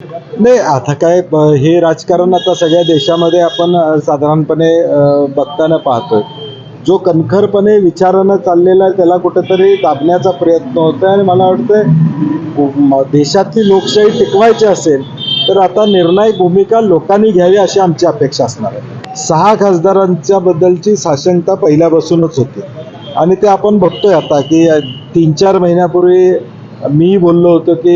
नाही आता काय हे राजकारण आता सगळ्या देशामध्ये आपण साधारणपणे बघताना पाहतोय. जो कणखरपणे विचारानं चाललेला आहे त्याला कुठेतरी दाबण्याचा प्रयत्न होतोय आणि मला वाटतंय देशातली लोकशाही टिकवायची असेल तर आता निर्णायक भूमिका लोकांनी घ्यावी अशी आमची अपेक्षा असणार आहे. सहा खासदारांच्या बद्दलची साशंकता पहिल्यापासूनच होती. आणि ते आपण बघतोय आता की तीन चार महिन्यापूर्वी मी बोललो होतो की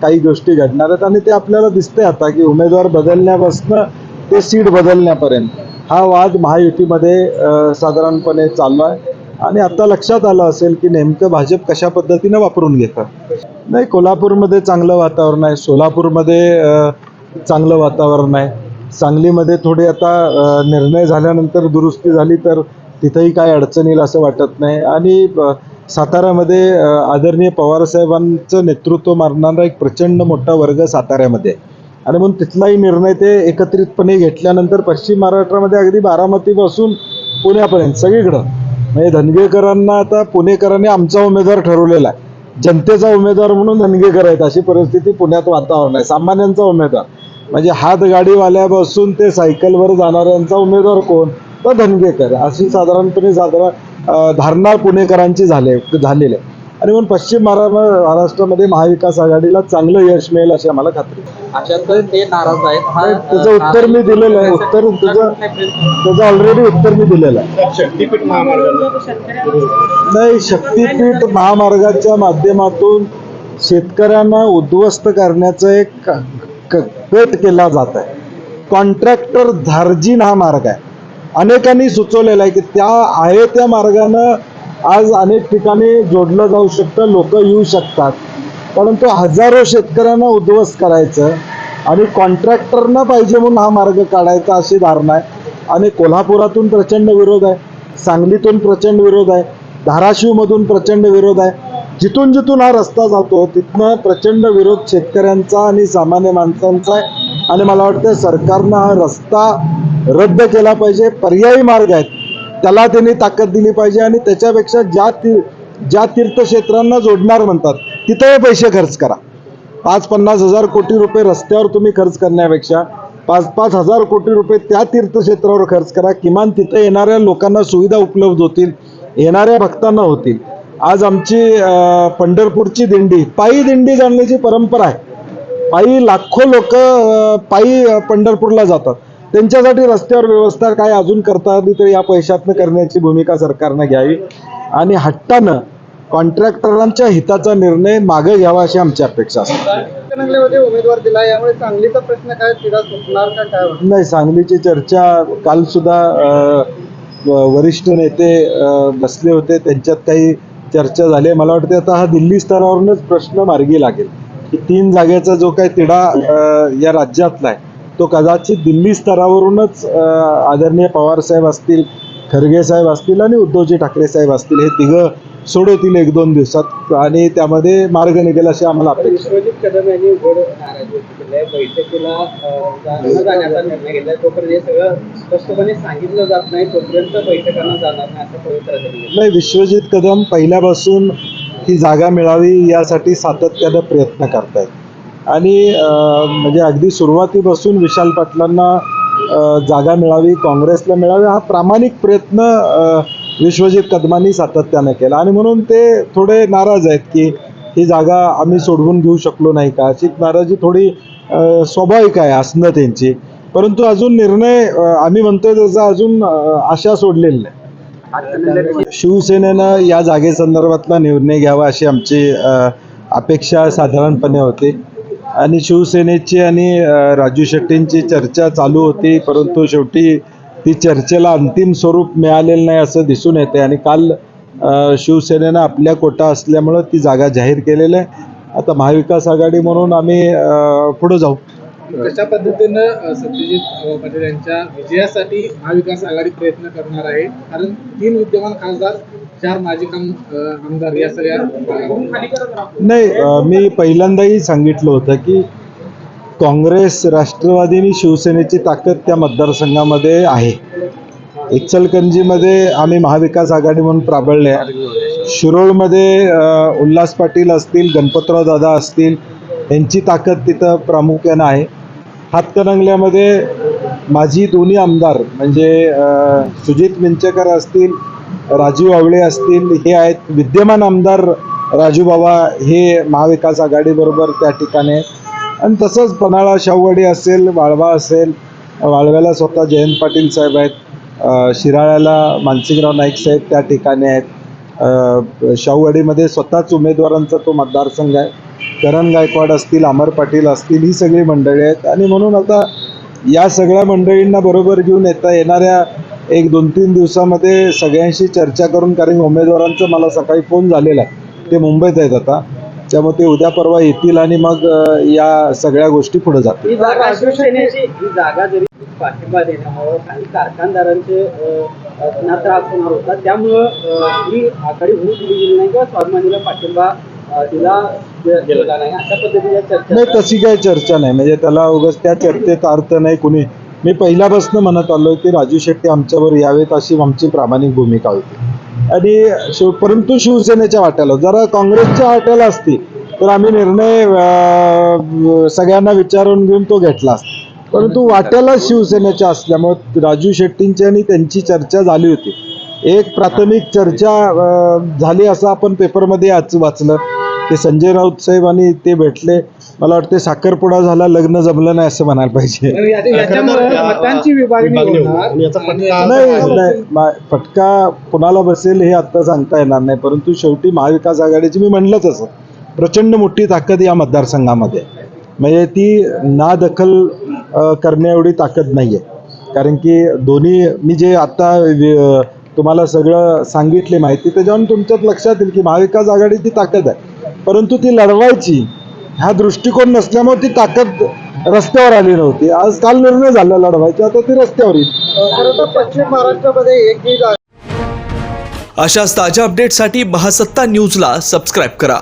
काही गोष्टी घडणार आहेत आणि ते आपल्याला दिसतंय आता की उमेदवार बदलण्यापासून ते सीट बदलण्यापर्यंत. हा वाद महायुतीमध्ये साधारणपणे चालू आहे. आणि आता लक्षात आलं असेल की नेमकं भाजप कशा पद्धतीनं वापरून घेतं. नाही कोल्हापूरमध्ये चांगलं वातावरण आहे. सोलापूरमध्ये चांगलं वातावरण आहे. सांगलीमध्ये थोडे आता निर्णय झाल्यानंतर दुरुस्ती झाली तर तिथंही काय अडचण येईल असं वाटत नाही. आणि साताऱ्यामध्ये आदरणीय पवारसाहेबांचं नेतृत्व मारणारा एक प्रचंड मोठा वर्ग साताऱ्यामध्ये. आणि म्हणून तिथलाही निर्णय ते एकत्रितपणे घेतल्यानंतर पश्चिम महाराष्ट्रामध्ये अगदी बारामतीपासून पुण्यापर्यंत सगळीकडं. म्हणजे धनगेकरांना आता पुणेकरांनी आमचा उमेदवार ठरवलेला आहे. जनतेचा उमेदवार म्हणून धनगेकर आहेत अशी परिस्थिती पुण्यात वातावरण आहे. सामान्यांचा उमेदवार. म्हणजे हातगाडीवाल्यापासून ते सायकलवर जाणाऱ्यांचा उमेदवार कोण? तर धनगेकर. अशी साधारणपणे साधारण धारणा पुणेकरांची झाले झालेली. आहे आणि म्हणून पश्चिम महारा महाराष्ट्रामध्ये महाविकास आघाडीला चांगलं यश मिळेल अशी आम्हाला खात्री. आहे. अशातच ते नाराज आहेत. हा नाही, त्याचं उत्तर मी दिलेलं आहे. उत्तर तुझं त्याचं ऑलरेडी उत्तर मी दिलेलं आहे. शक्तीपीठ महामार्गाला नाही शक्तीपीठ महामार्गाच्या माध्यमातून शेतकऱ्यांना उद्ध्वस्त करण्याचं एक कट केला जात आहे. कॉन्ट्रॅक्टर धार्जिन हा मार्ग आहे. अनेकांनी सुचवलेलं आहे की त्या आहे त्या मार्गानं आज अनेक ठिकाणी जोडलं जाऊ शकतं लोक येऊ शकतात. परंतु हजारो शेतकऱ्यांना उद्ध्वस्त करायचं आणि कॉन्ट्रॅक्टरना पाहिजे म्हणून हा मार्ग काढायचा अशी धारणा आहे. आणि कोल्हापुरातून प्रचंड विरोध आहे सांगलीतून प्रचंड विरोध आहे धाराशिवमधून प्रचंड विरोध आहे. जिथून जिथून हा रस्ता जातो तिथनं प्रचंड विरोध शेतकऱ्यांचा आणि सामान्य माणसांचा आहे. आणि मला वाटतं सरकारनं हा रस्ता रद्द केला पाहिजे पर्यायी मार्ग आहेत. त्याला त्यांनी ताकद दिली पाहिजे आणि त्याच्यापेक्षा ज्या ती ज्या तीर्थक्षेत्रांना जोडणार म्हणतात तिथं पैसे खर्च करा. पाच पन्नास हजार कोटी रुपये रस्त्यावर तुम्ही खर्च करण्यापेक्षा पाच पाच हजार कोटी रुपये त्या तीर्थक्षेत्रावर खर्च करा. किमान तिथं येणाऱ्या लोकांना सुविधा उपलब्ध होतील येणाऱ्या भक्तांना होतील. आज आमची पंढरपूरची दिंडी पायी दिंडी जाणण्याची परंपरा आहे. पायी लाखो लोक पायी पंढरपूरला जातात. त्यांच्यासाठी रस्त्यावर व्यवस्था काय अजून करता आली तर या पैशातनं करण्याची भूमिका सरकारनं घ्यावी आणि हट्टानं कॉन्ट्रॅक्टरांच्या हिताचा निर्णय मागे घ्यावा अशी आमची अपेक्षा असते उमेदवार दिला यामुळे सांगलीचा प्रश्न काय? नाही सांगलीची चर्चा काल सुद्धा वरिष्ठ नेते बसले होते त्यांच्यात काही चर्चा झाली आहे. मला वाटते आता हा दिल्ली स्तरावरूनच प्रश्न मार्गी लागेल की तीन जागेचा जो काही तिढा या राज्यातला आहे तो कदाचित दिल्ली स्तरावरूनच आदरणीय पवार साहेब असतील खरगे साहेब असतील आणि उद्धवजी ठाकरे साहेब असतील हे तिघं सोडवतील एक दोन दिवसात आणि त्यामध्ये मार्ग निघेल अशी आम्हाला अपेक्षा नाही विश्वजित कदम पहिल्यापासून ही जागा मिळावी यासाठी सातत्यानं प्रयत्न करतायत. आणि म्हणजे अगदी सुरुवातीपासून विशाल पाटलांना जागा मिळावी काँग्रेसला मिळावी हा प्रामाणिक प्रयत्न विश्वजित कदमांनी सातत्यानं केला. आणि म्हणून ते थोडे नाराज आहेत की ही जागा आम्ही सोडवून घेऊ शकलो नाही का? अशी नाराजी थोडी स्वाभाविक आहे असणं त्यांची. परंतु अजून निर्णय आम्ही म्हणतोय त्याचा अजून आशा सोडलेली नाही. शिवसेनेनं या जागेसंदर्भातला निर्णय घ्यावा अशी आमची अपेक्षा साधारणपणे होती. आणि शिवसेनेची आणि राजू शेट्टींची चर्चा चालू होती परंतु शेवटी ती चर्चेला अंतिम स्वरूप मिळालेलं नाही असं दिसून येते आणि काल शिवसेनेनं आपल्या कोटा असल्यामुळं ती जागा जाहीर केलेली आहे. आता महाविकास आघाडी म्हणून आम्ही पुढे पुढं जाऊ. कशा पद्धतीनं सत्यजित पाटील यांच्या विजयासाठी महाविकास आघाडी प्रयत्न करणार आहे? कारण तीन विद्यमान खासदार चार माजी आमदार या सगळ्या नाही मी पहिल्यांदाही सांगितलं होतं की काँग्रेस राष्ट्रवादी आणि शिवसेनेची ताकद त्या मतदारसंघामध्ये आहे. इचलकंजीमध्ये आम्ही महाविकास आघाडी म्हणून प्राबळले शिरोळमध्ये उल्हास पाटील असतील गणपतराव दादा असतील यांची ताकद तिथं प्रामुख्यानं आहे. हातकणंगल्यामध्ये माझी दोन्ही आमदार म्हणजे सुजित मिंचेकर असतील राजीव आवळे असतील हे आहेत विद्यमान आमदार राजू बाबा. हे महाविकास आघाडीबरोबर त्या ठिकाणी. आहेत आणि तसंच पन्हाळा शाहूवाडी असेल वाळवा असेल वाळव्याला स्वतः जयंत पाटील साहेब आहेत. शिराळ्याला मानसिंगराव नाईक साहेब त्या ठिकाणी आहेत. शाहूवाडीमध्ये स्वतःच उमेदवारांचा तो मतदारसंघ आहे. करण गायकवाड असतील अमर पाटील असतील ही सगळी मंडळी आहेत. आणि म्हणून आता या सगळ्या मंडळींना बरोबर घेऊन येता येणाऱ्या एक दोन तीन दिवसामध्ये सगळ्यांशी चर्चा करून कारण उमेदवारांचा मला सकाळी फोन झालेला आहे. ते मुंबईत आहेत आता. त्यामुळे ते उद्या परवा येतील आणि मग या सगळ्या गोष्टी पुढे जातील. पाठिंबा देण्यामुळं काही कारखानदारांचे अ, अ, त्यांना त्रास होणार होता त्यामुळं अ, ही आघाडी होऊ दिली गेली नाही किंवा स्वाभिमानीला पाठिंबा अ, दिला गेलेला नाही. अशा पद्धतीच्या चर्चा नाही तशी काही चर्चा नाही. म्हणजे त्याला उगाच त्या चर्चेत अर्थ नाही कुणी मी पहिल्यापासून म्हणत आलो की राजू शेट्टी आमच्यावर यावेत अशी आमची प्रामाणिक भूमिका होती. आणि शिव परंतु शिवसेनेच्या वाट्याला जरा काँग्रेसच्या वाट्याला असती तर आम्ही निर्णय सगळ्यांना विचारून घेऊन तो घेतला असता. परंतु वाट्याला शिवसेनेच्या असल्यामुळे राजू शेट्टींची आणि त्यांची चर्चा झाली होती. एक प्राथमिक चर्चा झाली असं आपण पेपरमध्ये आज वाचलं की संजय राऊत साहेब आणि ते भेटले. मला वाटते साखरपुडा झाला लग्न जमलं नाही असं म्हणायला पाहिजे. नाही फटका कोणाला बसेल हे आता सांगता येणार नाही परंतु शेवटी महाविकास आघाडीची मी म्हणलंच असं प्रचंड मोठी ताकद या मतदारसंघामध्ये. म्हणजे ती ना दखल करण्या एवढी ताकद नाही आहे कारण की दोन्ही मी जे आत्ता वि- तुम्हाला सगळं सांगितले माहिती त्याच्यावरून तुमच्यात लक्षात येईल की महाविकास आघाडीची ताकद आहे. परंतु ती लढवायची हा दृष्टिकोन नसल्यामुळे ती ताकद रस्त्यावर आली नव्हती. आज काल निर्णय झाला लढवायचा आता ती रस्त्यावर येईल. खरं तर पश्चिम महाराष्ट्रामध्ये जागा अशाच ताज्या अपडेटसाठी महासत्ता न्यूजला सबस्क्राईब करा.